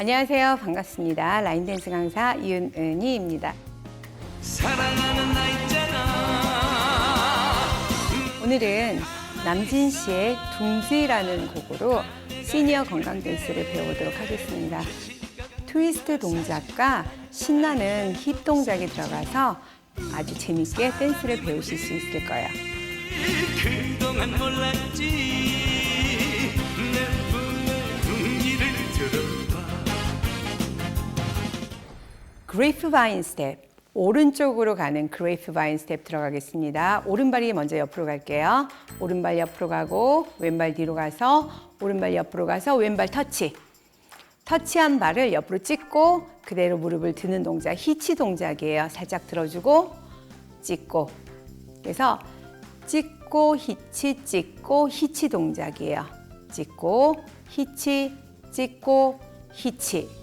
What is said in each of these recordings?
안녕하세요. 반갑습니다. 라인 댄스 강사 이은은이입니다. 있잖아 오늘은 남진 씨의 둥지라는 곡으로 시니어 건강 댄스를 배워보도록 하겠습니다. 트위스트 동작과 신나는 힙 동작이 들어가서 아주 재밌게 댄스를 배우실 수 있을 거예요. 그레이프바인 스텝. 오른쪽으로 가는 그레이프바인 스텝 들어가겠습니다. 오른발이 먼저 옆으로 갈게요. 오른발 옆으로 가고 왼발 뒤로 가서 오른발 옆으로 가서 왼발 터치. 터치한 발을 옆으로 찍고 그대로 무릎을 드는 동작, 히치 동작이에요. 살짝 들어주고 찍고. 그래서 찍고 히치 찍고 히치 동작이에요. 찍고 히치 찍고 히치.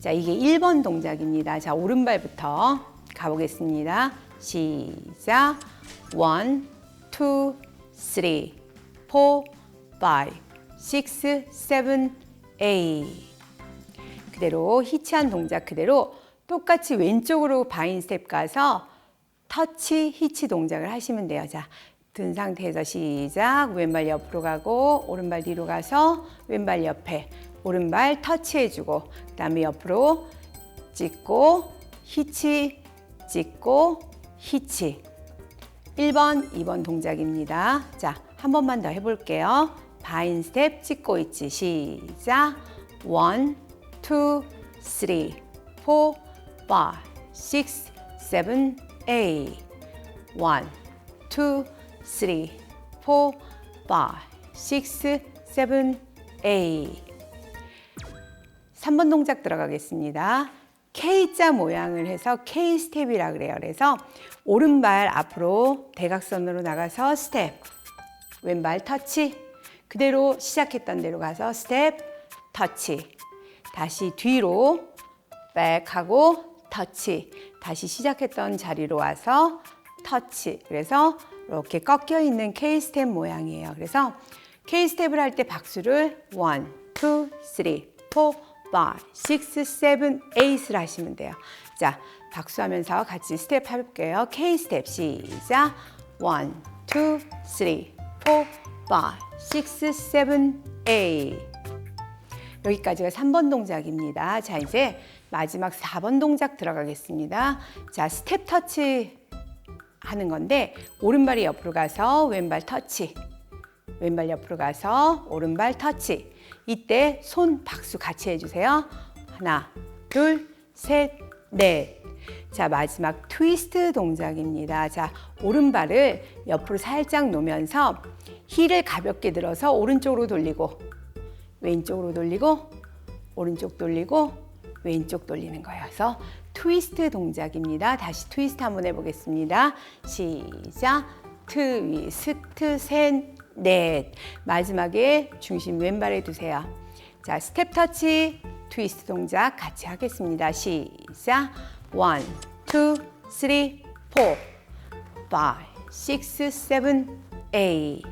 자, 이게 1번 동작입니다. 자, 오른발부터 가보겠습니다. 시작. 1, 2, 3, 4, 5, 6, 7, 8. 그대로 히치한 동작 그대로 똑같이 왼쪽으로 바인 스텝 가서 터치 히치 동작을 하시면 돼요. 자, 든 상태에서 시작. 왼발 옆으로 가고 오른발 뒤로 가서 왼발 옆에 오른발 터치해주고 그 다음에 옆으로 찍고 히치 찍고 히치 1번, 2번 동작입니다. 자, 한 번만 더 해볼게요. 바인 스텝 찍고 있지. 시작. 1, 2, 3, 4, 5, 6, 7, 8. 1, 2, 3, 4, 5, 6, 7, 8. 3번 동작 들어가겠습니다. K자 모양을 해서 K 스텝이라 그래요. 그래서 오른발 앞으로 대각선으로 나가서 스텝, 왼발 터치, 그대로 시작했던 대로 가서 스텝, 터치, 다시 뒤로 백하고 터치, 다시 시작했던 자리로 와서 터치. 그래서 이렇게 꺾여 있는 K 스텝 모양이에요. 그래서 K 스텝을 할 때 박수를 1, 2, 3, 4, 5, 6, 7, 8을 하시면 돼요. 자, 박수하면서 같이 스텝 해볼게요. K 스텝 시작. 1, 2, 3, 4, 5, 6, 7, 8. 여기까지가 3번 동작입니다. 자, 이제 마지막 4번 동작 들어가겠습니다. 자, 스텝 터치 하는 건데 오른발이 옆으로 가서 왼발 터치. 왼발 옆으로 가서 오른발 터치. 이때 손 박수 같이 해주세요. 하나, 둘, 셋, 넷. 자, 마지막 트위스트 동작입니다. 자, 오른발을 옆으로 살짝 놓으면서 힐을 가볍게 들어서 오른쪽으로 돌리고 왼쪽으로 돌리고 오른쪽 돌리고 왼쪽 돌리는. 그래서 트위스트 동작입니다. 다시 트위스트 한번 해보겠습니다. 시작. 트위스트 셋, 넷. 마지막에 중심 왼발에 두세요. 자, 스텝 터치, 트위스트 동작 같이 하겠습니다. 시작. 원, 투, 쓰리, 포, 파이, 식스, 세븐, 에잇.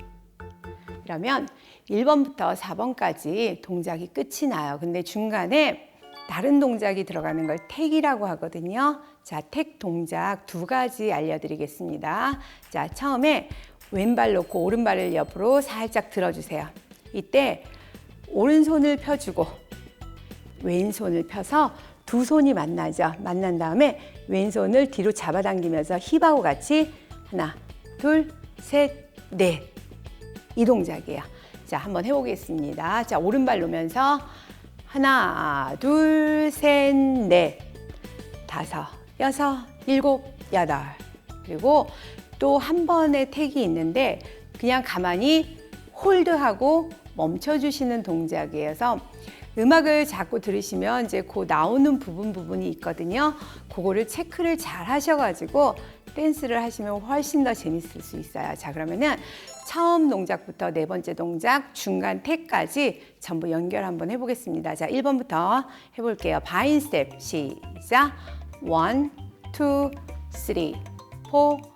그러면 1번부터 4번까지 동작이 끝이 나요. 근데 중간에 다른 동작이 들어가는 걸 택이라고 하거든요. 자, 택 동작 두 가지 알려드리겠습니다. 자, 처음에 왼발 놓고 오른발을 옆으로 살짝 들어주세요. 이때 오른손을 펴주고 왼손을 펴서 두 손이 만나죠. 만난 다음에 왼손을 뒤로 잡아당기면서 힙하고 같이 하나, 둘, 셋, 넷. 이 동작이에요. 자, 한번 해보겠습니다. 자, 오른발 놓으면서 하나, 둘, 셋, 넷, 다섯, 여섯, 일곱, 여덟. 그리고 또 한 번의 택이 있는데 그냥 가만히 홀드하고 멈춰주시는 동작이어서 음악을 자꾸 들으시면 이제 그 나오는 부분 부분이 있거든요. 그거를 체크를 잘 하셔가지고 댄스를 하시면 훨씬 더 재밌을 수 있어요. 자, 그러면은 처음 동작부터 네 번째 동작, 중간 택까지 전부 연결 한번 해보겠습니다. 자, 1번부터 해볼게요. 바인 스텝 시작. 1, 2, 3, 4,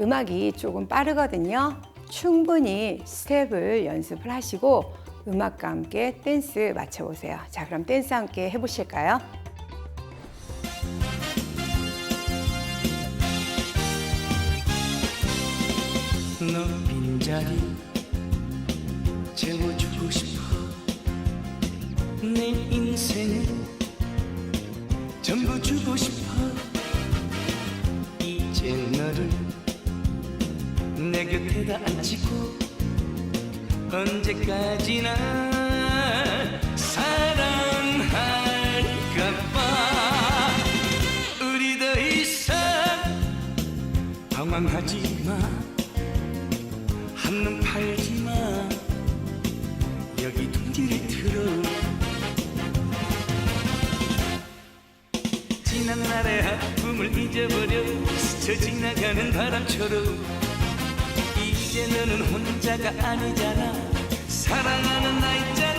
음악이 조금 빠르거든요. 충분히 스텝을 연습을 하시고 음악과 함께 댄스 맞춰보세요. 자, 그럼 댄스 함께 해보실까요? 너 빈자리 채워주고 싶어 내 인생을 전부 주고 싶어 곁에다 앉히고 언제까지나 사랑할까봐. 우리 더 이상 방황하지 마. 한눈 팔지 마. 여기 둥지를 틀어. 지난 날의 아픔을 잊어버려 스쳐 지나가는 바람처럼 이제 너는 혼자가 아니잖아. 사랑하는 나 있잖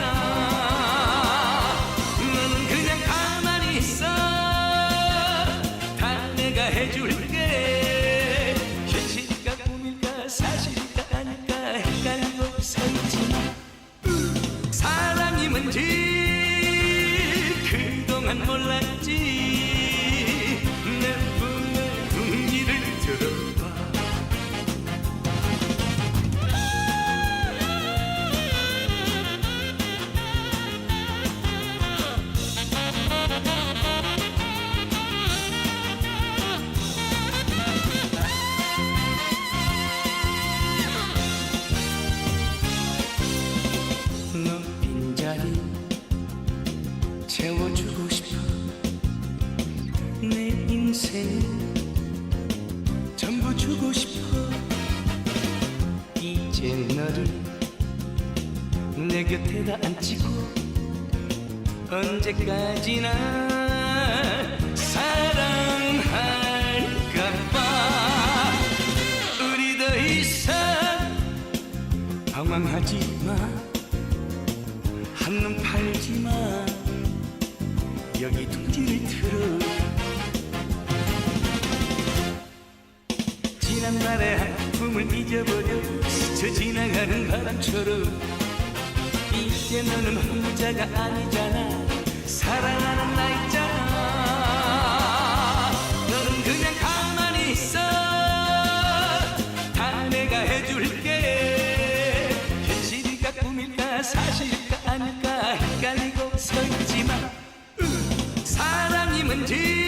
앉히고 언제까지나 사랑할까봐. 우리 더 이상 방황하지 마. 한눈 팔지 마. 여기 둥지를 틀어. 지난 날의 아픔을 잊어버려 스쳐 지나가는 바람처럼 이제 너는 혼자가 아니잖아. 사랑하는 나 있잖아. 너는 그냥 가만히 있어. 다 내가 해줄게. 현실일까 꿈일까 사실일까 아닐까 헷갈리고 서 있지만 사랑이 뭔지